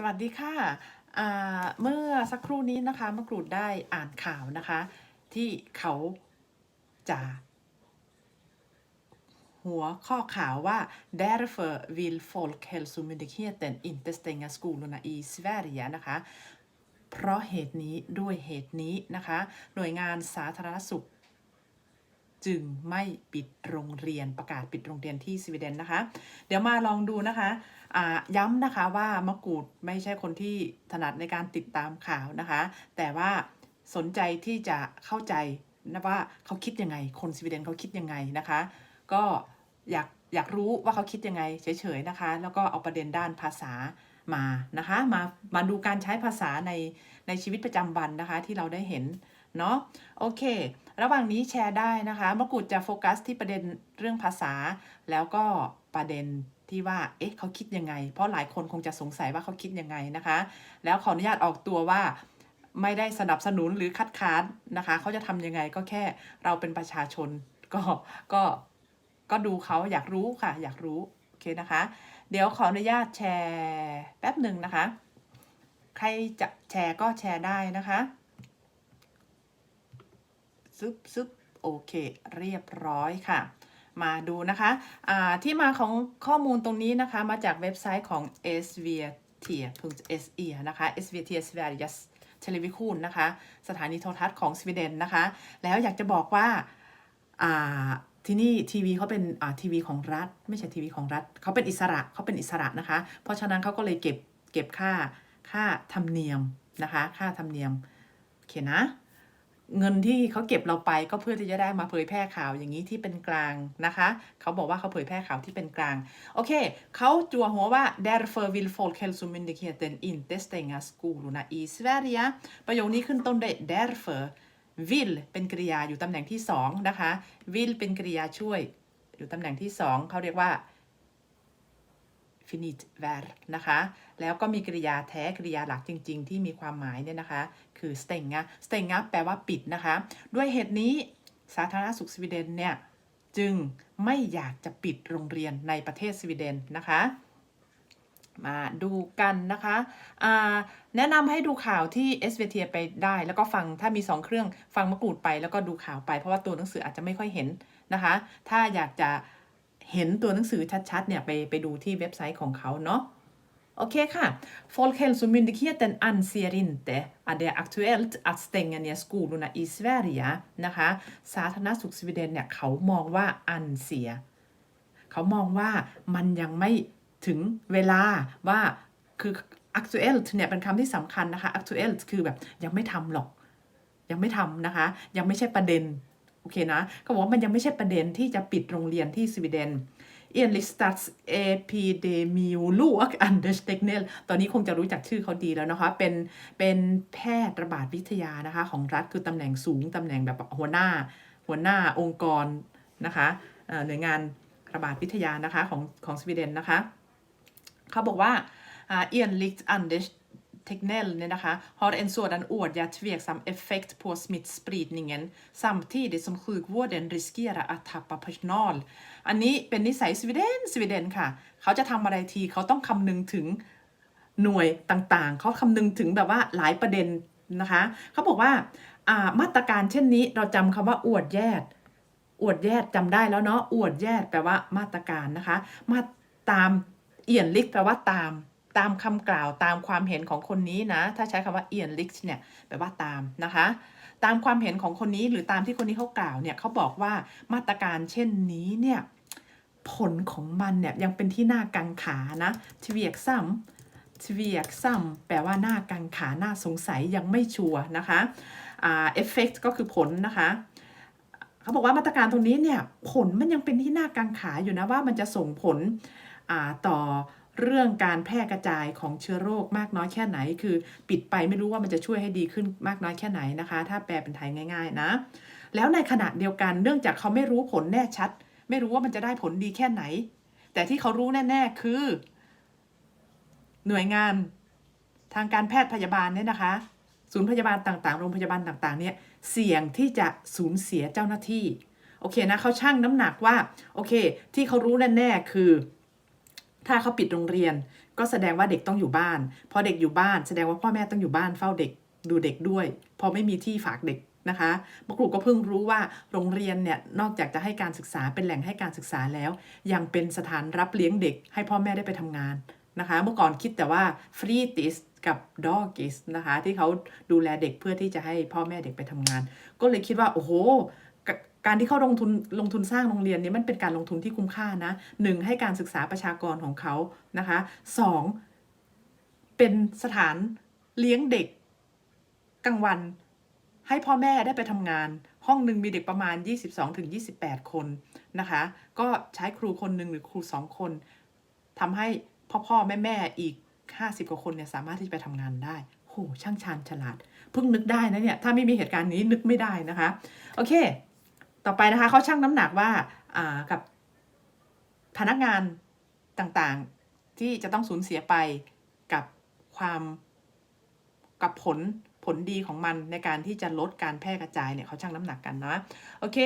สวัสดีค่ะ เมื่อสักครู่นี้นะคะมะกรูดได้อ่านข่าวนะคะ ที่เขาจะหัวข้อข่าวว่า därför vill Folkhälsomyndigheten inte stänga skolorna i Sverige นะคะ เพราะเหตุนี้ด้วยเหตุนี้นะคะ หน่วยงานสาธารณสุข จึงไม่ปิดโรงเรียนประกาศปิดโรงเรียนที่สวีเดนนะคะ เดี๋ยวมาลองดูนะคะย้ำนะคะว่ามะกรูดไม่ใช่คนที่ถนัดในการติดตามข่าวนะคะ แต่ว่าสนใจที่จะเข้าใจนะว่าเขาคิดยังไง คนสวีเดนเขาคิดยังไงนะคะ ก็อยากอยากรู้ว่าเขาคิดยังไงเฉยๆนะคะ แล้วก็เอาประเด็นด้านภาษามานะคะ มามาดูการใช้ภาษาในในชีวิตประจำวันนะคะที่เราได้เห็น เนาะโอเค ระหว่างนี้แชร์ได้นะคะมะกรูดจะโฟกัสที่ประเด็นเรื่องภาษา แล้วก็ประเด็นที่ว่า เอ๊ะ เขาคิดยังไง เพราะหลายคนคงจะสงสัยว่าเขาคิดยังไงนะคะ แล้วขออนุญาตออกตัวว่าไม่ได้สนับสนุนหรือคัดค้านนะคะ เขาจะทำยังไงก็แค่เราเป็นประชาชน ก็ ก็ ก็ดูเขาอยากรู้ค่ะ อยากรู้ โอเคนะคะ เดี๋ยวขออนุญาตแชร์แป๊บหนึ่งนะคะ ใครจะแชร์ก็แชร์ได้นะคะ ซึบซึบโอเค เรียบร้อยค่ะ มาดูนะคะอ่าที่มาของข้อมูลตรงนี้นะคะมาจากเว็บไซต์ของ s v t se นะคะ SVT Sveriges Television นะคะ สถานีโทรทัศน์ของสวีเดนนะคะ แล้วอยากจะบอกว่าที่นี่ทีวีเขาเป็นทีวีของรัฐ ไม่ใช่ทีวีของรัฐเขาเป็นอิสระเขาเป็นอิสระนะคะ เพราะฉะนั้นเขาก็เลยเก็บเก็บค่าค่าธรรมเนียมนะคะ ค่าธรรมเนียมโอเคนะ เงินที่เขาเก็บเราไปก็เพื่อที่จะได้มาเผยแพร่ข่าวอย่างนี้ที่เป็นกลางนะคะเขาบอกว่าเขาเผยแพร่ข่าวที่เป็นกลางโอเคเขาจัวหัวว่า därför vill Folkhälsomyndigheten inte stänga skolorna i Sverige ประโยคนี้ขึ้นต้นด้วย därför vill เป็นกริยาอยู่ตำแหน่งที่สองนะคะ will เป็นกริยาช่วย อยู่ตำแหน่งที่สองเขาเรียกว่า finit ver นะคะ แล้วก็มีกริยาแท้กริยาหลักจริง ๆ ที่มีความหมายเนี่ยนะคะ คือ stänga stänga แปลว่าปิดนะคะ ด้วยเหตุนี้สาธารณสุขสวีเดนเนี่ย จึงไม่อยากจะปิดโรงเรียนในประเทศสวีเดนนะคะ มาดูกันนะคะแนะนำให้ดูข่าวที่ SVT ไปได้ แล้วก็ฟังถ้ามี 2 เครื่องฟังมะกรูดไปแล้วก็ดูข่าวไปเพราะว่าตัวหนังสืออาจจะไม่ค่อยเห็นนะคะ ถ้าอยากจะ เห็นตัวหนังสือชัดๆเนี่ยไปไปดูที่เว็บไซต์ของเขาเนาะโอเคค่ะ Folkhälsomyndigheten anser inte att det är aktuellt att stänga ner skolorna i Sverige นะคะ สาธารณสุขสวีเดนเนี่ยเขามองว่า anser เขามองว่ามันยังไม่ถึงเวลาว่าคือ aktuellt เนี่ยเป็นคำที่สำคัญนะคะ aktuellt คือแบบยังไม่ทำหรอก ยังไม่ทำนะคะ ยังไม่ใช่ประเด็น อเคนะเขาบอกว่ามันยังไม่ใช่ประเด็นที่จะปิดโรงเรียนที่สวีเดน enligt statsepidemiolog Anders Tegnell ตอนนี้คงจะรู้จักชื่อเขาดีแล้วนะคะ เป็น เป็นแพทย์ระบาดวิทยานะคะ ของรัฐคือตำแหน่งสูง ตำแหน่งแบบหัวหน้า หัวหน้าองค์กรนะคะเหน่วยงานระบาดวิทยานะคะของของสวีเดนนะคะ เขาบอกว่าอ่า enligt Anders Tegnell นี่ยนะคะ har en sådan åtgärd tveksam effekt på smittspridningen samtidigt som sjukvården riskerar att tappa personal อันนี้เป็นนิสัยสวีเดนสวีเดนค่ะ เขาจะทำอะไรทีเขาต้องคำนึงถึงหน่วยต่างๆ เขาคำนึงถึงแบบว่าหลายประเด็นนะคะ เขาบอกว่าามาตรการเช่นนี้เราจำคำว่าอวดแยดอวดแยดจำได้แล้วเนาะอวดแยดแปลว่ามาตรการนะคะ มาตามเอี่ยนลิกแปลว่าตาม ตามคำกล่าวตามความเห็นของคนนี้นะ ถ้าใช้คำว่าเอียนลิกเนี่ยแปลว่าตามนะคะ ตามความเห็นของคนนี้หรือตามที่คนนี้เขากล่าวเนี่ยเขาบอกว่ามาตรการเช่นนี้เนี่ยผลของมันเนี่ยยังเป็นที่น่ากังขานะทเวียกซ้ำทเวียกซ้ำแปลว่าน่ากังขาน่าสงสัยยังไม่ชัวร์นะคะอ่าเอฟเฟกก็คือผลนะคะเขาบอกว่ามาตรการตรงนี้เนี่ยผลมันยังเป็นที่น่ากังขาอยู่นะว่ามันจะส่งผลอ่าต่อ เรื่องการแพร่กระจายของเชื้อโรคมากน้อยแค่ไหน คือปิดไปไม่รู้ว่ามันจะช่วยให้ดีขึ้นมากน้อยแค่ไหนนะคะ ถ้าแปลเป็นไทยง่าย ๆ นะ แล้วในขณะเดียวกันเนื่องจากเขาไม่รู้ผลแน่ชัด ไม่รู้ว่ามันจะได้ผลดีแค่ไหน แต่ที่เขารู้แน่ ๆ คือ หน่วยงานทางการแพทย์พยาบาลเนี่ยนะคะ ศูนย์พยาบาลต่างๆ โรงพยาบาลต่างๆ เนี่ย เสี่ยงที่จะสูญเสียเจ้าหน้าที่ โอเคนะเขาชั่งน้ำหนักว่า โอเค ที่เขารู้แน่ๆ คือ ถ้าเขาปิดโรงเรียน ก็แสดงว่าเด็กต้องอยู่บ้าน พอเด็กอยู่บ้านแสดงว่าพ่อแม่ต้องอยู่บ้านเฝ้าเด็กดูเด็กด้วย พอไม่มีที่ฝากเด็กนะคะมครูก็เพิ่งรู้ว่าโรงเรียนเนี่ยนอกจากจะให้การศึกษาเป็นแหล่งให้การศึกษาแล้ว ยังเป็นสถานรับเลี้ยงเด็กให้พ่อแม่ได้ไปทำงานนะคะ เมื่อก่อนคิดแต่ว่าฟรีติสกับดอกิสนะคะที่เขาดูแลเด็กเพื่อที่จะให้พ่อแม่เด็กไปทำงาน ก็เลยคิดว่าโอ้โห การที่เข้าลงทุนลงทุนสร้างโรงเรียนนี้มันเป็นการลงทุนที่คุ้มค่านะหนึ่งให้การศึกษาประชากรของเขานะคะสองเป็นสถานเลี้ยงเด็กกลางวัน ให้พ่อแม่ได้ไปทำงาน ห้องหนึ่งมีเด็กประมาณ 22-28 คนนะคะ ก็ใช้ครูคนหนึ่งหรือครูสองคนทำให้พ่อพ่อแม่แม่อีก 50 กว่าคนเนี่ยสามารถที่จะไปทำงานได้โหช่างชาญฉลาด เพิ่งนึกได้นะเนี่ย ถ้าไม่มีเหตุการณ์นี้นึกไม่ได้นะคะ โอเค ต่อไปนะคะเขาชั่งน้ำหนักว่าอ่ากับพนักงานต่างๆที่จะต้องสูญเสียไปกับความกับผลผลดีของมันในการที่จะลดการแพร่กระจายเนี่ยเขาชั่งน้ำหนักกันนะโอเค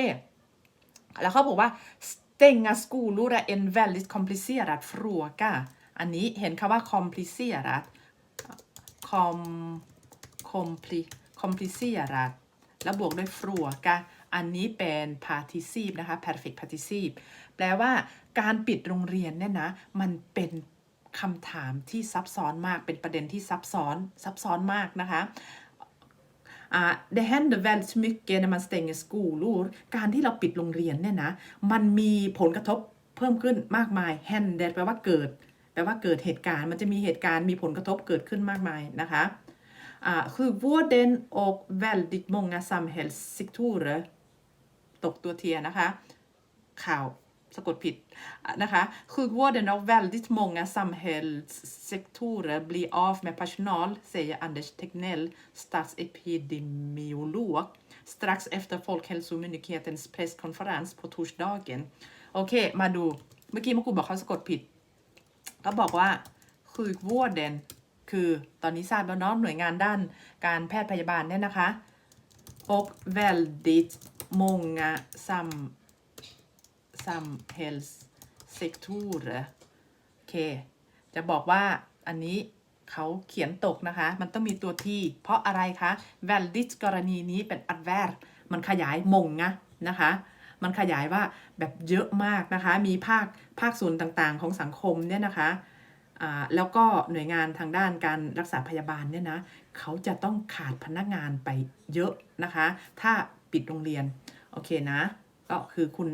แล้วเขาบอกว่า stänga skolor är en väldigt komplicerad fråga อันนี้เห็นคำว่า komplicerat kom compli komplicerat แล้วบวกด้วย fråga อันนี้เป็น participe นะคะ perfect participe แปลว่าการปิดโรงเรียนเนี่ยนะ มันเป็นคำถามที่ซับซ้อนมาก เป็นประเด็นที่ซับซ้อน ซับซ้อนมากนะคะ Uh, det händer väldigt mycket när man stänger skolor การที่เราปิดโรงเรียนเนี่ยนะ มันมีผลกระทบเพิ่มขึ้นมากมาย händer แปลว่าเกิด แปลว่าเกิดเหตุการณ์ มันจะมีเหตุการณ์มีผลกระทบเกิดขึ้นมากมายนะคะ uh, sjukvården och väldigt många samhällssektorer ตกตัวเทียนะคะ ข่าวสะกดผิดนะคะ Sjukvården och väldigt många samhällssektorer blir av med personal, säger Anders Tegnell, statsepidemiolog, strax efter Folkhälsomyndighetens presskonferens på torsdagen. โอเค มาดู เมื่อกี้มกูบอกเขาสะกดผิดเขาบอกว่า sjukvården คือตอนนี้ทราบแล้วเนาะหน่วยงานด้านการแพทย์พยาบาลเนี่ยนะคะ och väldigt många sam samhällssektorer โอเค จะบอกว่าอันนี้เขาเขียนตกนะคะ มันต้องมีตัวที่ เพราะอะไรคะ väldigt กรณีนี้เป็น adverb มันขยายมงนะนะคะ มันขยายว่าแบบเยอะมากนะคะ มีภาคภาคส่วนต่างๆ ของสังคมเนี่ยนะคะ แล้วก็หน่วยงานทางด้านการรักษาพยาบาลเนี่ยนะเขาจะต้องขาดพนักงานไปเยอะนะคะ ถ้าปิดโรงเรียน โอเคนะ ก็คือคุณ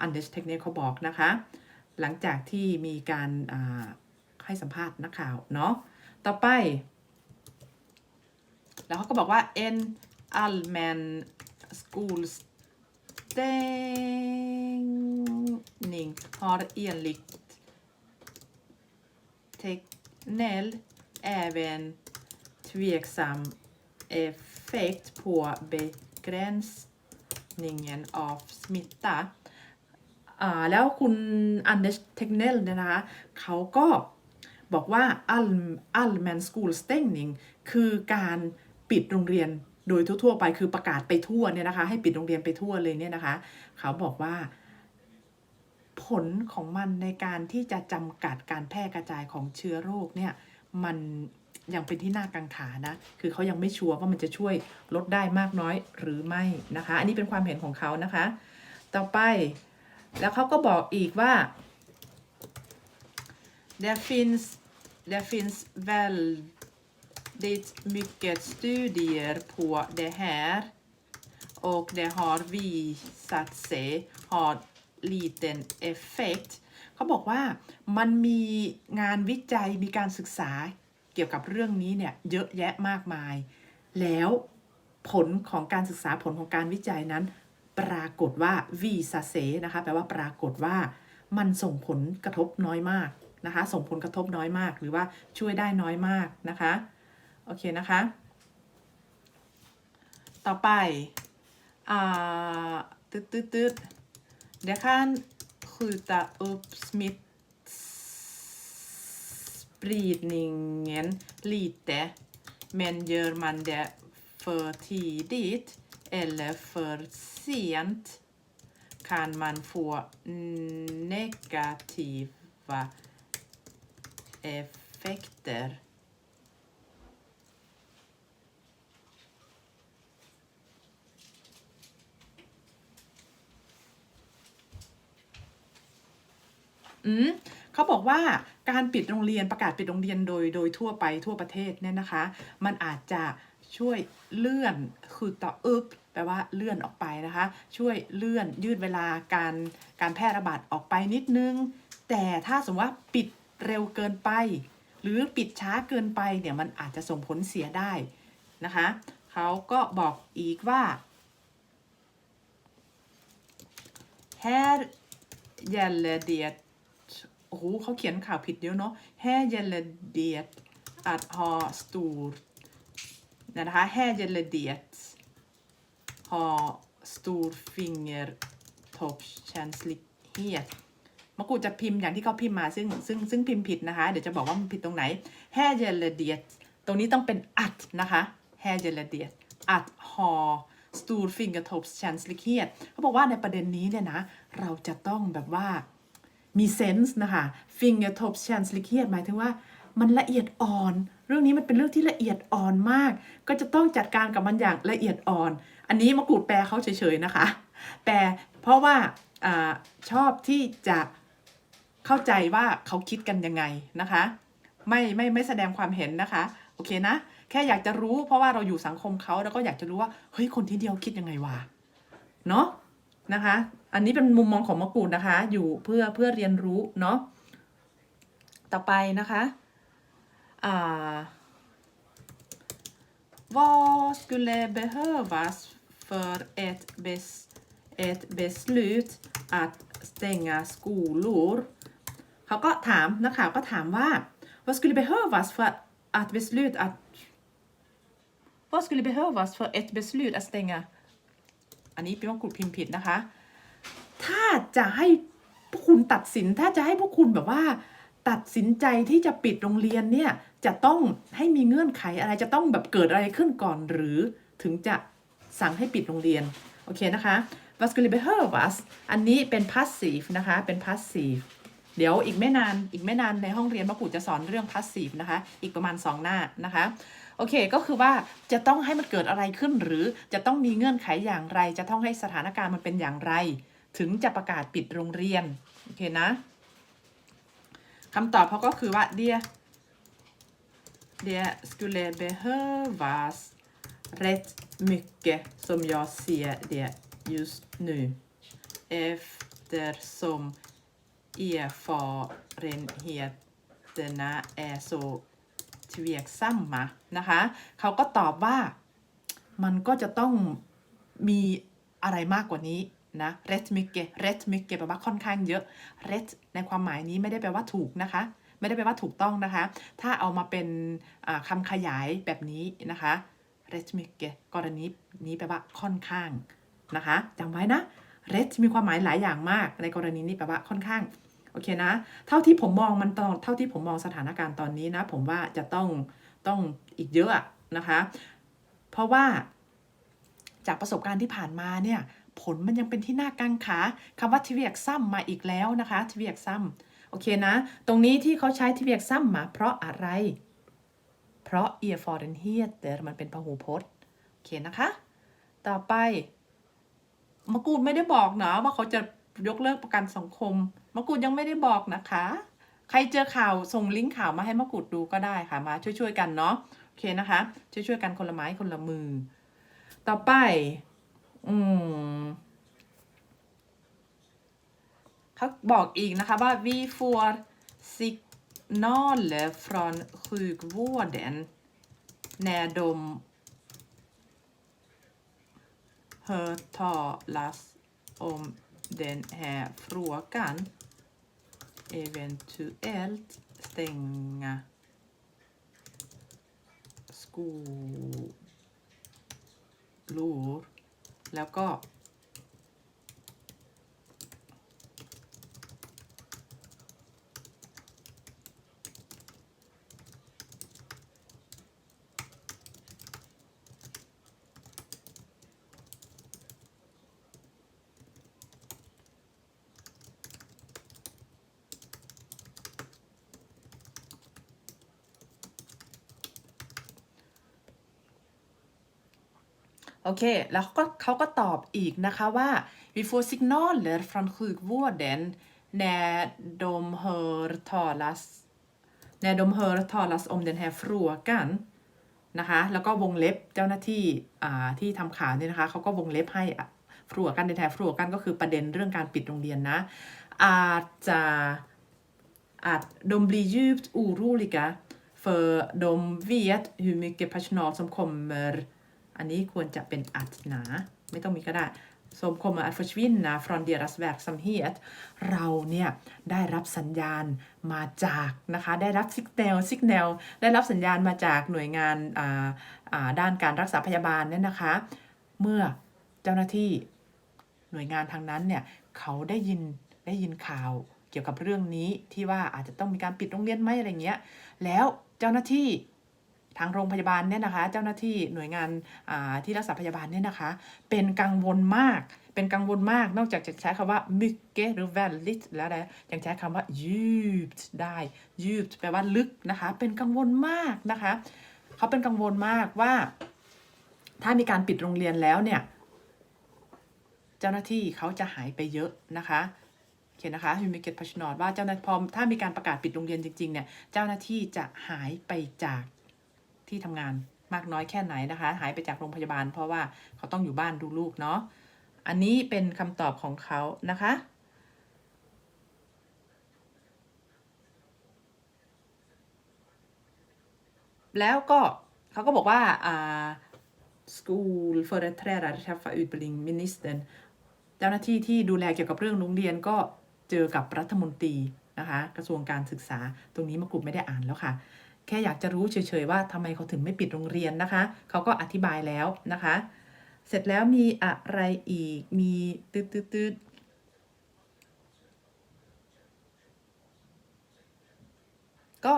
อันเดอร์เทคเนเขาบอกนะคะ หลังจากที่มีการให้สัมภาษณ์นักข่าวเนาะต่อไป แล้วเขาก็บอกว่า en allmän skolstängning har enligt Tegnell även tveksam effekt på begränsningen av smitta แล้วคุณอันเดอร์เทคเนลเนี่ยนะคะเขาก็บอกว่า all allmän skolstängning คือการปิดโรงเรียนโดยทั่วๆไปคือประกาศไปทั่วเนี่ยนะคะ ให้ปิดโรงเรียนไปทั่วเลยเนี่ยนะคะ เขาบอกว่า ผลของมันในการที่จะจำกัดการแพร่กระจายของเชื้อโรคเนี่ยมันยังเป็นที่น่ากังขานะ คือเขายังไม่ชัวร์ว่ามันจะช่วยลดได้มากน้อยหรือไม่นะคะ อันนี้เป็นความเห็นของเขานะคะ ต่อไป แล้วเขาก็บอกอีกว่า det finns det finns väldigt mycket studier på det här och det har visat sig ha liten effekt เขาบอกว่ามันมีงานวิจัยมีการศึกษาเกี่ยวกับเรื่องนี้เนี่ยเยอะแยะมากมาย แล้วผลของการศึกษาผลของการวิจัยนั้น ปรากฏว่าวีซาเซนะคะแปลว่าปรากฏว่ามันส่งผลกระทบน้อยมากนะคะ ส่งผลกระทบน้อยมาก หรือว่าช่วยได้น้อยมากนะคะ โอเคนะคะ ต่อไป อ่า ตึ๊ดตึ๊ดตึ๊ด Det kan skjuta upp smittspridningen lite, men gör man det för tidigt eller för sent kan man få negativa effekter. อืมเขาบอกว่าการปิดโรงเรียนประกาศปิดโรงเรียนโดยโดยทั่วไปทั่วประเทศเนี่ยนะคะ มันอาจจะช่วยเลื่อนคือต่ออึบแปลว่าเลื่อนออกไปนะคะ ช่วยเลื่อนยืดเวลาการการแพร่ระบาดออกไปนิดนึง แต่ถ้าสมมติว่าปิดเร็วเกินไป หรือปิดช้าเกินไปเนี่ยมันอาจจะส่งผลเสียได้นะคะเขาก็บอกอีกว่า här gäller det อ้โหเขาเขียนข่าวผิดเยอะเนาะ här gäller det att ha stor นะคะ här gäller det ha stor fingertoppskänslighet มะกูจะพิมพ์อย่างที่เขาพิมพ์มาซึ่งซึ่งซึ่งพิมพ์ผิดนะคะ เดี๋ยวจะบอกว่ามันผิดตรงไหน här gäller det ตรงนี้ต้องเป็น att นะคะ här gäller det att ha stor fingertoppskänslighet เขาบอกว่าในประเด็นนี้เนี่ยนะ เราจะต้องแบบว่า มีเซนส์นะคะ fingertoppskänslighet หมายถึงว่ามันละเอียดอ่อน เรื่องนี้มันเป็นเรื่องที่ละเอียดอ่อนมาก ก็จะต้องจัดการกับมันอย่างละเอียดอ่อน อันนี้มะกรูดแปลเขาเฉยๆนะคะ แปลเพราะว่าอชอบที่จะเข้าใจว่าเขาคิดกันยังไงนะคะ ไม่ไม่ไม่แสดงความเห็นนะคะ โอเคนะ แค่อยากจะรู้เพราะว่าเราอยู่สังคมเขาแล้วก็อยากจะรู้ว่าเฮ้ยคนที่เดียวคิดยังไงวะเนาะนะคะ อันนี้เป็นมุมมองของมะกรูดนะคะ อยู่เพื่อเพื่อเรียนรู้เนาะต่อไปนะคะอ่า Vad skulle behövas för ett, bes, ett beslut att stänga skolor? เขาก็ถามนักข่าวก็ถามว่า Vad skulle behövas för att beslut att Vad skulle behövas för ett beslut att stänga อันนี้พี่ว่ากดพิมพ์ผิดนะคะ ถ้าจะให้พวกคุณตัดสิน ถ้าจะให้พวกคุณแบบว่า ตัดสินใจที่จะปิดโรงเรียนเนี่ยจะต้องให้มีเงื่อนไขอะไรจะต้องแบบเกิดอะไรขึ้นก่อนหรือถึงจะสั่งให้ปิดโรงเรียน โอเคนะคะ Vad skulle behövas อันนี้เป็น passive นะคะ เป็น passive เดี๋ยวอีกไม่นาน อีกไม่นานในห้องเรียนมะกูจะสอนเรื่อง passive นะคะ อีกประมาณ 2 หน้านะคะ โอเค ก็คือว่าจะต้องให้มันเกิดอะไรขึ้นหรือจะต้องมีเงื่อนไขอย่างไร จะต้องให้สถานการณ์มันเป็นอย่างไร ถึงจะประกาศปิดโรงเรียน โอเคนะคำตอบเขาก็คือว่า det det skulle behövas rätt mycket som jag ser det just nu eftersom erfarenheterna är så tveksamma นะคะเขาก็ตอบว่ามันก็จะต้องมีอะไรมากกว่านี้ นะ rätt mycket rätt mycket แปลว่าค่อนข้างเยอะ rätt ในความหมายนี้ไม่ได้แปลว่าถูกนะคะ ไม่ได้แปลว่าถูกต้องนะคะ ถ้าเอามาเป็นอ่าคำขยายแบบนี้นะคะ rätt mycket กรณีนี้แปลว่าค่อนข้างนะคะจำไว้นะ rätt มีความหมายหลายอย่างมาก ในกรณีนี้แปลว่าค่อนข้างโอเคนะ เท่าที่ผมมองมันตอนเท่าที่ผมมองสถานการณ์ตอนนี้นะ ผมว่าจะต้องต้องอีกเยอะนะคะ เพราะว่าจากประสบการณ์ที่ผ่านมาเนี่ย ผลมันยังเป็นที่น่ากังขาคำว่าทเวียกซ้ำมาอีกแล้วนะคะทเวียกซ้ำโอเคนะ ตรงนี้ที่เขาใช้ทเวียกซ้ำมา เพราะอะไร เพราะเอียฟอร์เรนเฮียเตมันเป็นพหูพจน์โอเคนะคะ ต่อไปมะกูดไม่ได้บอกนะว่าเขาจะยกเลิกประกันสังคมมะกูดยังไม่ได้บอกนะคะ ใครเจอข่าวส่งลิงก์ข่าวมาให้มะกูดดูก็ได้ค่ะมาช่วยๆกันเนาะโอเคนะคะ ช่วยๆกันคนละไม้คนละมือ ต่อไป เขาบอกอีกนะคะว่า vi får signaler från sjukvården när de hör talas om den här frågan eventuellt stänga skolor แล้วก็ โอเค แล้วก็เขาก็ตอบอีกนะคะว่า before signaler från sjukvården när de hör talas när de hör talas om den här frågan นะคะ แล้วก็วงเล็บเจ้าหน้าที่ที่ทำข่าวเนี่ยนะคะ เขาก็วงเล็บให้ฟรัวกันในแทฟรัวกันก็คือประเด็นเรื่องการปิดโรงเรียนนะ อาจจะอาจดมบลียืบอูรูลิกะ för de vet hur mycket personal som มเมอร อันนี้ควรจะเป็นอัดหนา ไม่ต้องมีก็ได้ som kommer att försvinna från deras verksamhet เราเนี่ย ได้รับสัญญาณมาจากนะคะ ได้รับสิกแนลสิกแนลได้รับสัญญาณมาจากหน่วยงานด้านการรักษาพยาบาลเนี่ยนะคะ เมื่อเจ้าหน้าที่หน่วยงานทางนั้นเนี่ย เขาได้ยินได้ยินข่าวเกี่ยวกับเรื่องนี้ที่ว่าอาจจะต้องมีการปิดโรงเรียนไหมอะไรเงี้ยแล้วเจ้าหน้าที่ ทางโรงพยาบาลเนี่ยนะคะ เจ้าหน้าที่หน่วยงานาที่รักษาพยาบาลเนี่ยนะคะ เป็นกังวลมาก เป็นกังวลมาก นอกจากจะใช้คำว่า mycket หรือ väldigt แล้วนะยังใช้คำว่า djupt ได้ djupt แปลว่าลึกนะคะ เป็นกังวลมากนะคะ เขาเป็นกังวลมากว่า ถ้ามีการปิดโรงเรียนแล้วเนี่ย เจ้าหน้าที่เขาจะหายไปเยอะนะคะเขียนนะคะ h u m i k e t p a s s i o n a t ว่าเจ้าหน้าพอถ้ามีการประกาศปิดโรงเรียนจริงๆเนี่ยเจ้าหน้าที่จะหายไปจาก ที่ทำงานมากน้อยแค่ไหนนะคะ หายไปจากโรงพยาบาล เพราะว่าเขาต้องอยู่บ้านดูลูกเนาะอันนี้เป็นคำตอบของเขานะคะ แล้วก็เขาก็บอกว่าอ่า skolföreträdare träffa utbildningsministern เจ้าหน้าที่ที่ดูแลเกี่ยวกับเรื่องโรงเรียนก็เจอกับรัฐมนตรีนะคะ กระทรวงการศึกษาตรงนี้มากรุบไม่ได้อ่านแล้วค่ะ แค่อยากจะรู้เฉยๆว่าทำไมเขาถึงไม่ปิดโรงเรียนนะคะ เขาก็อธิบายแล้วนะคะ เสร็จแล้วมีอะไรอีกมีตืดตืดตืดก็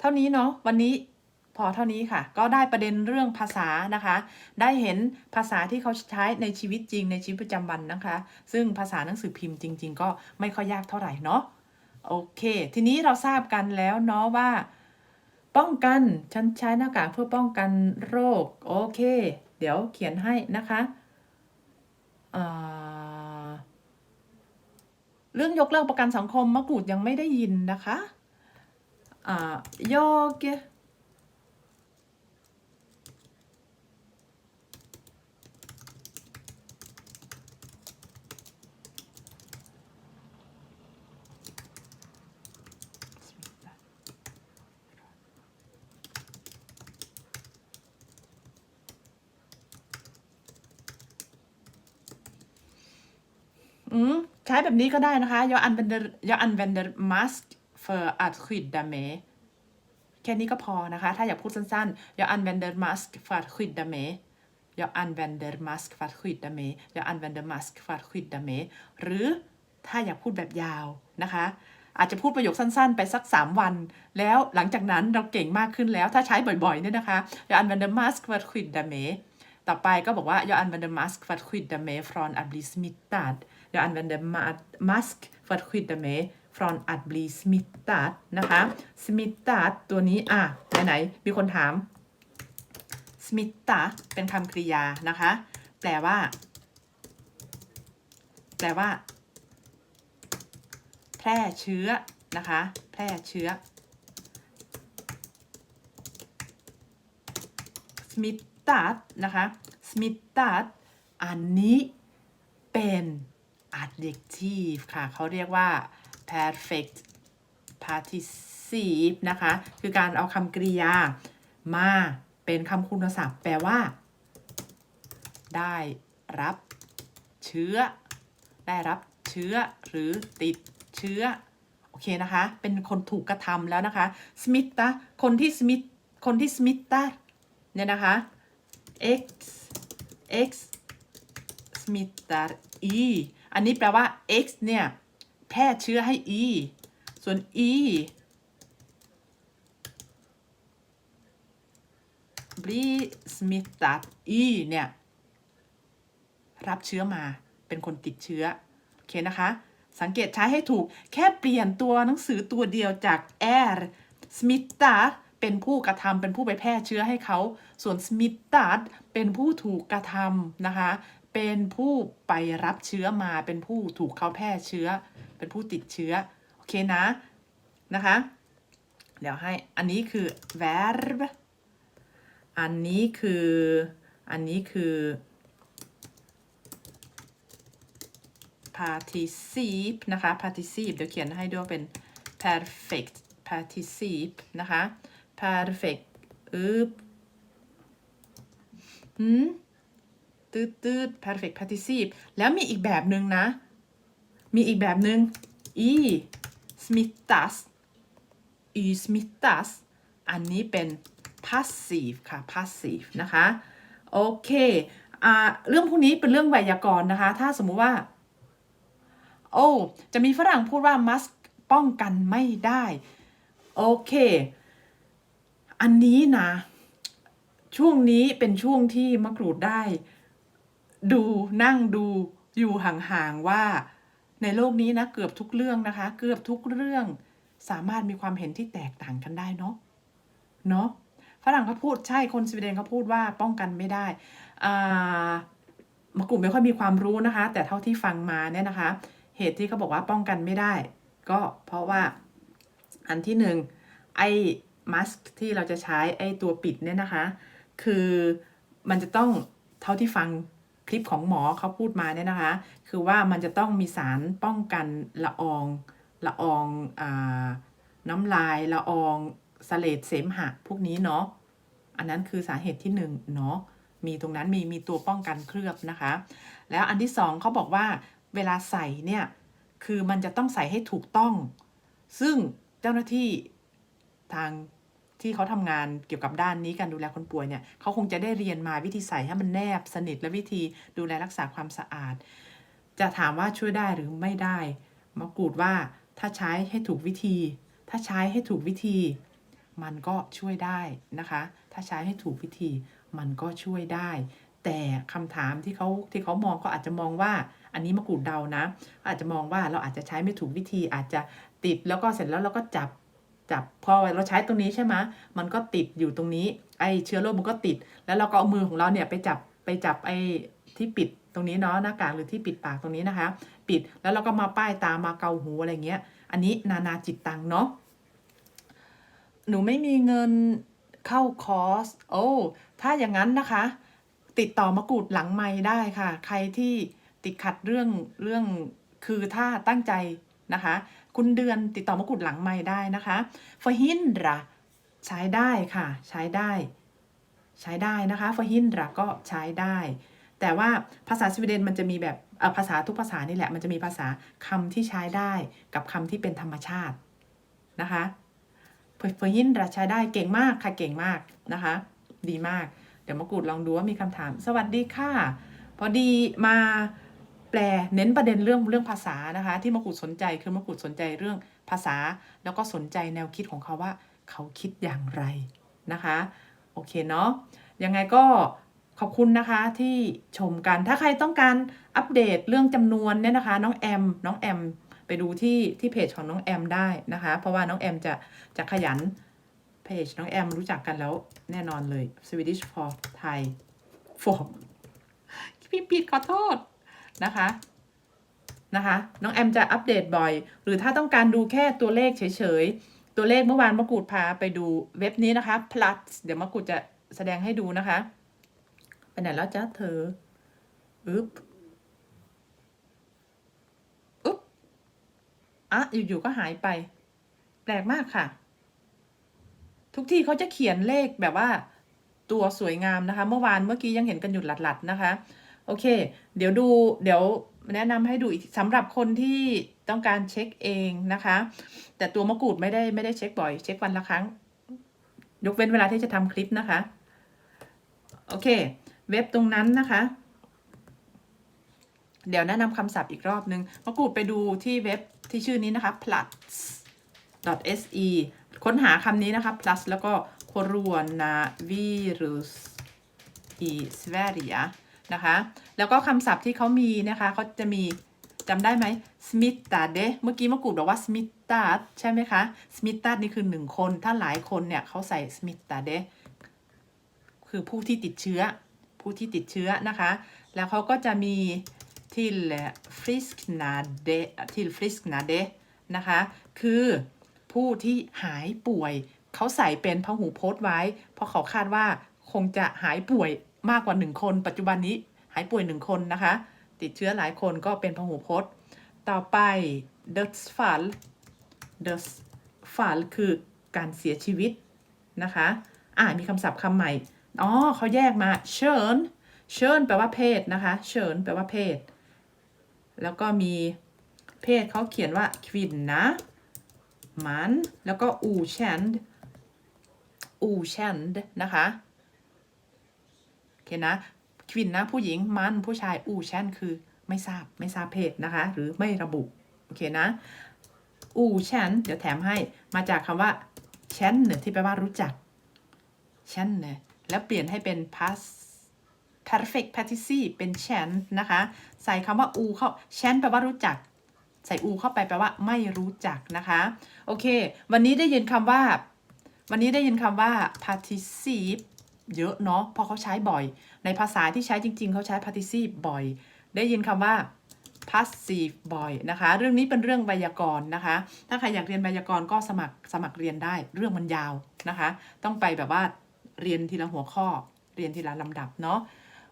เท่านี้เนาะวันนี้พอเท่านี้ค่ะ ก็ได้ประเด็นเรื่องภาษานะคะ ได้เห็นภาษาที่เขาใช้ในชีวิตจริงในชีวิตประจำวันนะคะ ซึ่งภาษาหนังสือพิมพ์จริง ๆ ก็ไม่ค่อยยากเท่าไหร่เนาะโอเค ทีนี้เราทราบกันแล้วเนาะว่า ป้องกัน ฉันใช้หน้ากากเพื่อป้องกันโรค โอเค เดี๋ยวเขียนให้นะคะเรื่องยกเลิกประกันสังคมมะกรูดยังไม่ได้ยินนะคะอ่าโยก อืมใช้แบบนี้ก็ได้นะคะยออันเวนเดอร์ยออันเวนเดอร์มัสเฟอร์อัดควิดดาเมแค่นี้ก็พอนะคะ ถ้าอยากพูดสั้นๆยออันเวนเดอร์มัสก์ฟอร์ดควิดดาเมยออันเวนเดอร์มัสก์ฟอร์ดควิดดาเมยออันเวนเดอร์มัสก์ฟอร์ดควิดดาเมหรือถ้าอยากพูดแบบยาวนะคะอาจจะพูดประโยคสั้นๆ ไปสัก 3 วัน แล้วหลังจากนั้นเราเก่งมากขึ้นแล้วถ้าใช้บ่อยๆเนี่ยนะคะยออันเวนเดอร์มัสก์ฟาดควิดดาเมต่อไปก็บอกว่ายออันเวนเดอร์มัสก์ฟาดควิดดาเมฟรอนอับลิสมิตตัด jag använder mask för att skydda mig från att bli smittad นะคะ smittad ตัวนี้อะไหนๆมีคนถาม smitta เป็นคำกริยานะคะ แปลว่า แปลว่า แพร่เชื้อนะคะ แพร่เชื้อ smittat นะคะ smittat อันนี้เป็น adjective ค่ะ เขาเรียกว่า perfect participle นะคะ คือการเอาคำกริยามาเป็นคำคุณศัพท์ แปลว่า ได้รับเชื้อ ได้รับเชื้อหรือติดเชื้อ โอเคนะคะ เป็นคนถูกกระทำแล้วนะคะ smitta คนที่ smit คนที่ smitta เนี่ยนะคะ x x smittar e อั อันนี้แปลว่า x เนี่ย แพร่เชื้อให้ e ส่วน e blir smittat e เนี่ย รับเชื้อมาเป็นคนติดเชื้อ โอเคนะคะ สังเกตใช้ให้ถูกแค่เปลี่ยนตัวหนังสือตัวเดียวจาก r smitta เป็นผู้กระทำเป็นผู้ไปแพร่เชื้อให้เขา ส่วน smittat เป็นผู้ถูกกระทำนะคะ เป็นผู้ไปรับเชื้อมาเป็นผู้ถูกเขาแพร่เชื้อ เป็นผู้ติดเชื้อ โอเคนะ นะคะ เดี๋ยวให้ อันนี้คือ verb อันนี้คือ อันนี้คือ participe นะคะ participe เดี๋ยวเขียนให้ด้วยเป็น perfect participe นะคะ perfect อึบหืม ตืดตืด perfect participe แล้วมีอีกแบบหนึ่งนะ มีอีกแบบหนึ่ง e smittas e smittas อันนี้เป็น passive ค่ะ passive นะคะ โอเคอ่าเรื่องพวกนี้เป็นเรื่องไวยากรณ์นะคะ ถ้าสมมุติว่า โอ้ จะมีฝรั่งพูดว่า mask ป้องกันไม่ได้ โอเค อันนี้นะ ช่วงนี้เป็นช่วงที่มะกรูดได้ ดูนั่งดูอยู่ห่างๆว่า ในโลกนี้นะเกือบทุกเรื่องนะคะ เกือบทุกเรื่องสามารถมีความเห็นที่แตกต่างกันได้เนาะเนาะฝรั่งเขาพูดใช่คนสวีเดนเขาพูดว่าป้องกันไม่ได้อ่ามะกรูดไม่ค่อยมีความรู้นะคะ แต่เท่าที่ฟังมาเนี่ยนะคะ เหตุที่เขาบอกว่าป้องกันไม่ได้ ก็เพราะว่าอันที่หนึ่งไอ้มัสก์ที่เราจะใช้ไอ้ตัวปิดเนี่ยนะคะ คือมันจะต้องเท่าที่ฟัง คลิปของหมอเขาพูดมาเนี่ยนะคะ คือว่ามันจะต้องมีสารป้องกันละอองละอองอน้ำลายละอองสเลดเสมหะพวกนี้เนาะอันนั้นคือสาเหตุที่หนึ่งเนาะมีตรงนั้นมีมีตัวป้องกันเคลือบนะคะ แล้วอันที่สองเขาบอกว่าเวลาใส่เนี่ยคือมันจะต้องใส่ให้ถูกต้อง ซึ่งเจ้าหน้าที่ทาง ที่เขาทำงานเกี่ยวกับด้านนี้การดูแลคนป่วยเนี่ยเขาคงจะได้เรียนมาวิธีใส่ให้มันแนบสนิทและวิธีดูแลรักษาความสะอาด จะถามว่าช่วยได้หรือไม่ได้มากรูดว่าถ้าใช้ให้ถูกวิธี ถ้าใช้ให้ถูกวิธี มันก็ช่วยได้นะคะ ถ้าใช้ให้ถูกวิธี มันก็ช่วยได้ แต่คำถามที่เขาที่เขามองก็อาจจะมองว่าอันนี้มากรูดเดานะ อาจจะมองว่าเราอาจจะใช้ไม่ถูกวิธีอาจจะติดแล้วก็เสร็จแล้วเราก็จับ จับพอเราใช้ตรงนี้ใช่ไหมมันก็ติดอยู่ตรงนี้ ไอเชื้อโรคมันก็ติด แล้วเราก็เอามือของเราเนี่ยไปจับไปจับไอที่ปิดตรงนี้เนาะหน้ากากหรือที่ปิดปากตรงนี้นะคะ ปิดแล้วเราก็มาป้ายตามาเกาหูอะไรเงี้ย อันนี้นานาจิตตังเนาะหนูไม่มีเงินเข้าคอร์สโอ้ถ้าอย่างนั้นนะคะ ติดต่อมากรูดหลังไม้ได้ค่ะ ใครที่ติดขัดเรื่องเรื่องคือถ้าตั้งใจนะคะ คุณเดือนติดต่อมากรูดหลังไม้ได้นะคะฟอหินระใช้ได้ค่ะ ใช้ได้ ใช้ได้นะคะฟอหินระก็ใช้ได้ แต่ว่าภาษาสวีเดนมันจะมีแบบภาษาทุกภาษานี่แหละมันจะมีภาษาคำที่ใช้ได้กับคำที่เป็นธรรมชาตินะคะเฟอร์ยินราใช้ได้เก่งมากค่ะเก่งมากนะคะ ดีมาก เดี๋ยวมากรูดลองดูว่ามีคำถาม สวัสดีค่ะ พอดีมา แปลเน้นประเด็นเรื่องเรื่องภาษานะคะ ที่มกรูดสนใจคือมกรูดสนใจเรื่องภาษา แล้วก็สนใจแนวคิดของเขาว่า เขาคิดอย่างไรนะคะโอเคเนาะยังไงก็ขอบคุณนะคะที่ชมกันถ้าใครต้องการอัปเดตเรื่องจำนวนเนี่ยนะคะน้องแอมน้องแอมไปดูที่ที่เพจของน้องแอมได้นะคะ เพราะว่าน้องแอมจะจะขยันเพจน้องแอมรู้จักกันแล้วแน่นอนเลย Swedish for Thai for พิมพ์ผิดขอโทษ นะคะนะคะน้องแอมจะอัปเดตบ่อย หรือถ้าต้องการดูแค่ตัวเลขเฉยๆ ตัวเลขเมื่อวานมะกรูดพาไปดูเว็บนี้นะคะ plus เดี๋ยวมะกรูดจะแสดงให้ดูนะคะไปไหนแล้วจ้าเธออึ๊บอะอยู่ๆก็หายไป แปลกมากค่ะ ทุกที่เขาจะเขียนเลขแบบว่าตัวสวยงามนะคะ เมื่อวานเมื่อกี้ยังเห็นกันอยู่หลัดๆนะคะ โอเค เดี๋ยวดูเดี๋ยวแนะนำให้ดูสำหรับคนที่ต้องการเช็คเองนะคะ แต่ตัวมะกรูดไม่ได้ไม่ได้เช็คบ่อย เช็ควันละครั้ง ยกเว้นเวลาที่จะทำคลิปนะคะ โอเค เว็บตรงนั้นนะคะ เดี๋ยวแนะนำคำศัพท์อีกรอบนึงมะกรูดไปดูที่เว็บที่ชื่อนี้นะคะ plus se ค้นหาคำนี้นะคะ plus แล้วก็ coronavirus i Sverige นะคะ แล้วก็คำศัพท์ที่เขามีนะคะเขาจะมีจำได้ไหม smittade เมื่อกี้มะกรูดบอกว่า smittad smittat ใช่ไหมคะ smittat นี่คือหนึ่งคน ถ้าหลายคนเนี่ยเขาใส่ smittade คือผู้ที่ติดเชื้อ ผู้ที่ติดเชื้อนะคะ แล้วเขาก็จะมี till frisknade till frisknade นะคะ คือผู้ที่หายป่วย เขาใส่เป็นพหูพจน์ไว้ เพราะเขาคาดว่าคงจะหายป่วย มากกว่าหนึ่งคน ปัจจุบันนี้หายป่วยหนึ่งคนนะคะ ติดเชื้อหลายคนก็เป็นพหูพจน์ ต่อไป dödsfall dödsfall คือการเสียชีวิตนะคะ อ่ามีคำศัพท์คำใหม่ อ๋อเขาแยกมา schön schön แปลว่าเพศนะคะ schön แปลว่าเพศ แล้วก็มีเพศเขาเขียนว่า kvinna man แล้วก็ okänd okänd นะคะ เคนะควินนะผู้หญิงมันผู้ชายอูแชนคือไม่ทราบไม่ทราบเพศนะคะ หรือไม่ระบุโอเคนะอูแชนเดี๋ยวแถมให้มาจากคำว่าแชนเนี่ยที่แปลว่ารู้จักแชนเนี่ยแล้วเปลี่ยนให้เป็น past perfect participle เป็นแชนนะคะ ใส่คำว่าอูเข้าแชนแปลว่ารู้จัก ใส่อูเข้าไปแปลว่าไม่รู้จักนะคะ โอเค วันนี้ได้ยินคำว่า วันนี้ได้ยินคำว่า participe เยอะเนาะเพราะเขาใช้บ่อย ในภาษาที่ใช้จริง ๆ เขาใช้ participe บ่อย ได้ยินคำว่า passive บ่อยนะคะ เรื่องนี้เป็นเรื่องไวยากรณ์นะคะ ถ้าใครอยากเรียนไวยากรณ์ก็สมัครสมัครเรียนได้ เรื่องมันยาวนะคะ ต้องไปแบบว่าเรียนทีละหัวข้อ เรียนทีละลำดับเนาะ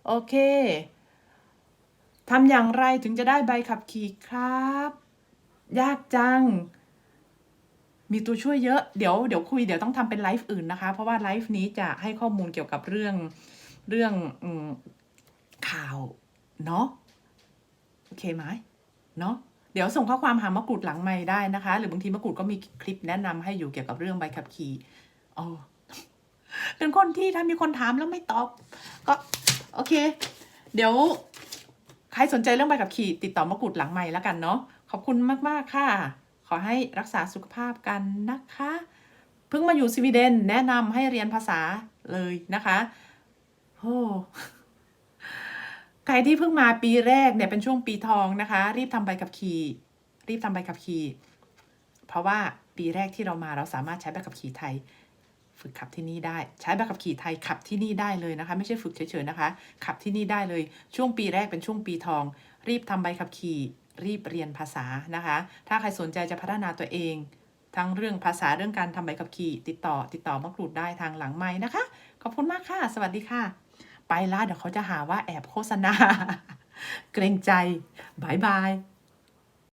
โอเคทำอย่างไรถึงจะได้ใบขับขี่ครับ ยากจัง มีตัวช่วยเยอะเดี๋ยวเดี๋ยวคุยเดี๋ยวต้องทำเป็นไลฟ์อื่นนะคะ เพราะว่าไลฟ์นี้จะให้ข้อมูลเกี่ยวกับเรื่องเรื่องอข่าวเนาะโอเคไหมเนาะเดี๋ยวส่งข้อความหามะกรูดหลังไม่ได้นะคะ หรือบางทีมะกรูดก็มีคลิปแนะนำให้อยู่เกี่ยวกับเรื่องใบขับขี่อ๋อเป็นคนที่ถ้ามีคนถามแล้วไม่ตอบ ก็ โอเค เดี๋ยว ใครสนใจเรื่องใบขับขี่ติดต่อมะกรูดหลังไม่แล้วกันเนาะขอบคุณมาก ๆ ค่ะ ขอให้รักษาสุขภาพกันนะคะ เพิ่งมาอยู่สวีเดนแนะนำให้เรียนภาษาเลยนะคะโอ้ใครที่เพิ่งมาปีแรกเนี่ยเป็นช่วงปีทองนะคะ รีบทำใบขับขี่รีบทำใบขับขี่เพราะว่าปีแรกที่เรามาเราสามารถใช้ใบขับขี่ไทย ฝึกขับที่นี่ได้ ใช้ใบขับขี่ไทยขับที่นี่ได้เลยนะคะ ไม่ใช่ฝึกเฉยๆนะคะ ขับที่นี่ได้เลย ช่วงปีแรกเป็นช่วงปีทอง รีบทำใบขับขี่ รีบเรียนภาษานะคะ ถ้าใครสนใจจะพัฒนาตัวเอง ทั้งเรื่องภาษาเรื่องการทำใบขับขี่ ติดต่อติดต่อมะกรูดได้ทางหลังไม้นะคะ ขอบคุณมากค่ะ สวัสดีค่ะ ไปละเดี๋ยวเขาจะหาว่าแอบโฆษณา เกรงใจบายบาย